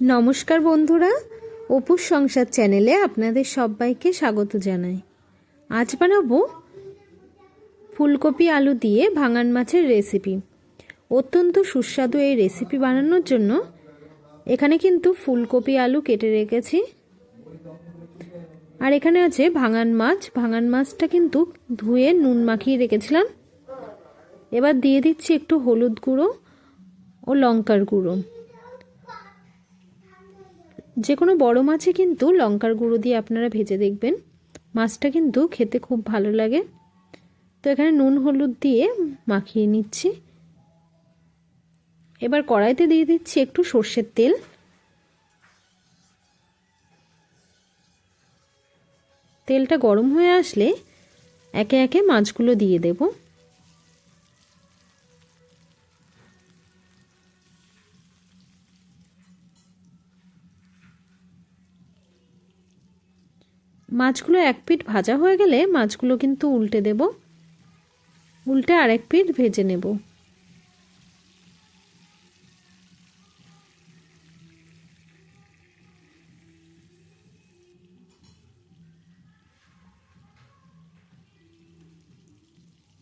নমস্কার বন্ধুরা, অপুর সংসার চ্যানেলে আপনাদের সবাইকে স্বাগত জানাই। আজ বানাবো ফুলকপি আলু দিয়ে ভাঙান মাছের রেসিপি অত্যন্ত সুস্বাদু এই রেসিপি বানানোর জন্য এখানে কিন্তু ফুলকপি আলু কেটে রেখেছি। আর এখানে আছে ভাঙান মাছ। ভাঙান মাছটা কিন্তু ধুয়ে নুন মাখিয়ে রেখেছিলাম। এবার দিয়ে দিচ্ছি একটু হলুদ গুঁড়ো ও লঙ্কার গুঁড়ো। যে কোনো বড় মাছে কিন্তু লঙ্কার গুঁড়ো দিয়ে আপনারা ভেজে দেখবেন। মাছটা কিন্তু খেতে খুব ভালো লাগে। তো এখানে নুন, হলুদ দিয়ে মাখিয়ে নিচ্ছি। এবার কড়াইতে দিয়ে দিচ্ছি একটু সর্ষের তেল। তেলটা গরম হয়ে আসলে একে একে মাছগুলো দিয়ে দেবো। মাছগুলো এক পিঠ ভাজা হয়ে গেলে মাছগুলো কিন্তু উল্টে দেব। উল্টে আরেক পিঠ ভেজে নেব।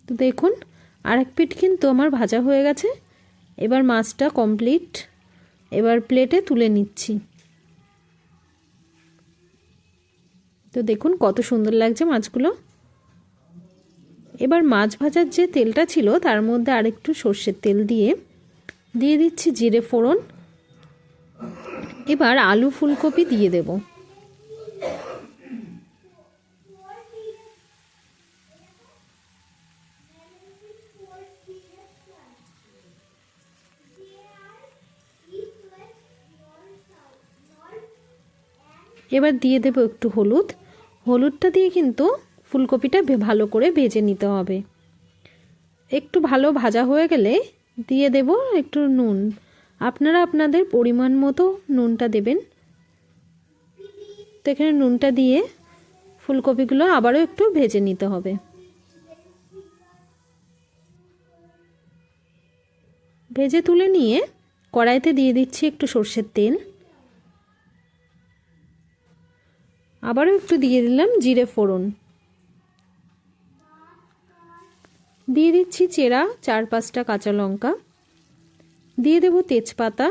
তো দেখুন, আরেক পিঠ কিন্তু আমার ভাজা হয়ে গেছে। এবার মাছটা কমপ্লিট এবার প্লেটে তুলে নিচ্ছি। তো দেখুন কত সুন্দর লাগছে মাছগুলো। এবার মাছ ভাজার যে তেলটা ছিল, তার মধ্যে আরেকটু সর্ষের তেল দিয়ে দিয়ে দিচ্ছি জিরে ফোড়ন। এবার আলু ফুলকপি দিয়ে দেব। এবার দিয়ে দেবো একটু হলুদ। হলুদটা দিয়ে কিন্তু ফুলকপিটা ভালো করে ভেজে নিতে হবে। একটু ভালো ভাজা হয়ে গেলে দিয়ে দেব একটু নুন। আপনারা আপনাদের পরিমাণ মতো নুনটা দেবেন। তো এখানে নুনটা দিয়ে ফুলকপিগুলো আবারও একটু ভেজে নিতে হবে। ভেজে তুলে নিয়ে কড়াইতে দিয়ে দিচ্ছি একটু সর্ষের তেল। আবারও একটু দিয়ে দিলাম জিরে ফোড়ন। দিয়ে দিচ্ছি চেরা, চার পাঁচটা কাঁচা লঙ্কা। দিয়ে দেব তেজপাতা।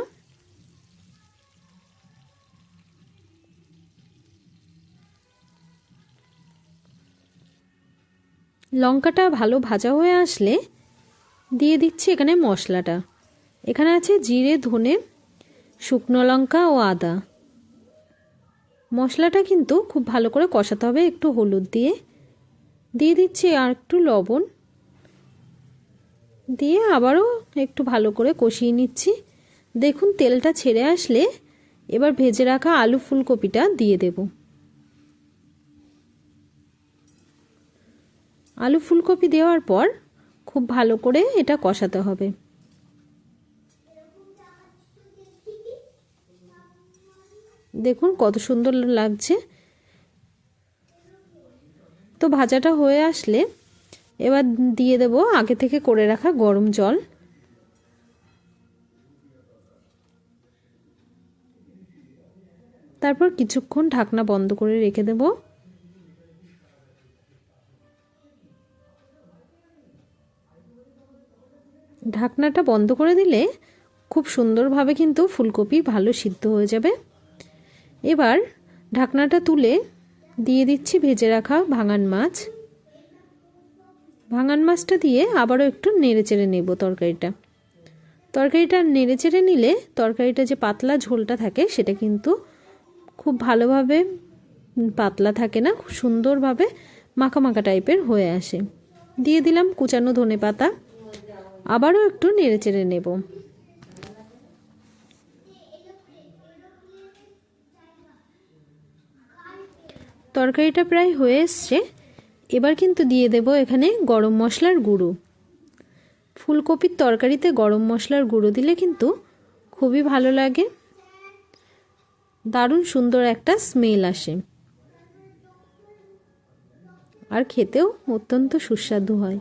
লঙ্কাটা ভালো ভাজা হয়ে আসলে দিয়ে দিচ্ছি এখানে মশলাটা। এখানে আছে জিরে, ধনে, শুকনো লঙ্কা ও আদা। মশলাটা কিন্তু খুব ভালো করে কষাতে হবে একটু হলুদ দিয়ে। দিয়ে দিচ্ছি আর একটু লবণ। দিয়ে আবারও একটু ভালো করে কষিয়ে নিচ্ছি। দেখুন, তেলটা ছেড়ে আসলে এবার ভেজে রাখা আলু ফুলকপিটা দিয়ে দেব। আলু ফুলকপি দেওয়ার পর খুব ভালো করে এটা কষাতে হবে। দেখুন কত সুন্দর লাগছে। তো ভাজাটা হয়ে আসলে এবার দিয়ে দেব আগে থেকে করে রাখা গরম জল। তারপর কিছুক্ষণ ঢাকনা বন্ধ করে রেখে দেব। ঢাকনাটা বন্ধ করে দিলে খুব সুন্দরভাবে কিন্তু ফুলকপি ভালো সিদ্ধ হয়ে যাবে। এবার ঢাকনাটা তুলে দিয়ে দিচ্ছি ভেজে রাখা ভাঙান মাছ। ভাঙান মাছটা দিয়ে আবারও একটু নেড়ে চেড়ে নেব তরকারিটা। তরকারিটা নেড়ে চেড়ে নিলে তরকারিটা যে পাতলা ঝোলটা থাকে সেটা কিন্তু খুব ভালোভাবে পাতলা থাকে না, খুব সুন্দরভাবে মাখা মাখা টাইপের হয়ে আসে। দিয়ে দিলাম কুচানো ধনে পাতা আবারও একটু নেড়ে চেড়ে নেব। তরকারিটা প্রায় হয়ে এসছে। এবার কিন্তু দিয়ে দেব এখানে গরম মশলার গুঁড়ো। ফুলকপির তরকারিতে গরম মশলার গুঁড়ো দিলে কিন্তু খুবই ভালো লাগে। দারুণ সুন্দর একটা স্মেল আসে। আর খেতেও অত্যন্ত সুস্বাদু হয়।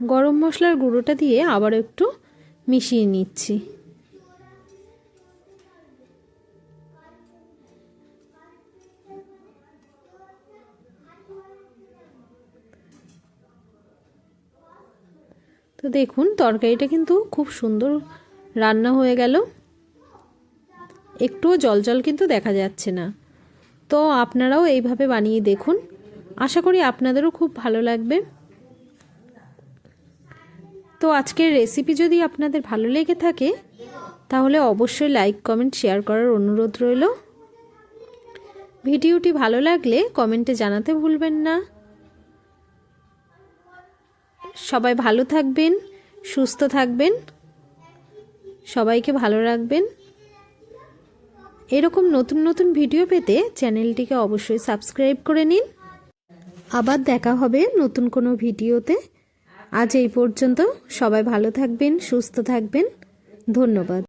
গরম মশলার গুঁড়োটা দিয়ে আবার একটু মিশিয়ে নিচ্ছি। দেখুন, তরকারিটা কিন্তু খুব সুন্দর রান্না হয়ে গেল। একটুও জল জল কিন্তু দেখা যাচ্ছে না। তো আপনারাও এইভাবে বানিয়ে দেখুন। আশা করি আপনাদেরও খুব ভালো লাগবে। তো আজকের রেসিপি যদি আপনাদের ভালো লেগে থাকে, তাহলে অবশ্যই লাইক কমেন্ট শেয়ার করার অনুরোধ রইল। ভিডিওটি ভালো লাগলে কমেন্টে জানাতে ভুলবেন না। সবাই ভালো থাকবেন, সুস্থ থাকবেন, সবাইকে ভালো রাখবেন। এরকম নতুন নতুন ভিডিও পেতে চ্যানেলটিকে অবশ্যই সাবস্ক্রাইব করে নিন। আবার দেখা হবে নতুন কোনো ভিডিওতে। আজ এই পর্যন্ত সবাই ভালো থাকবেন, সুস্থ থাকবেন। ধন্যবাদ।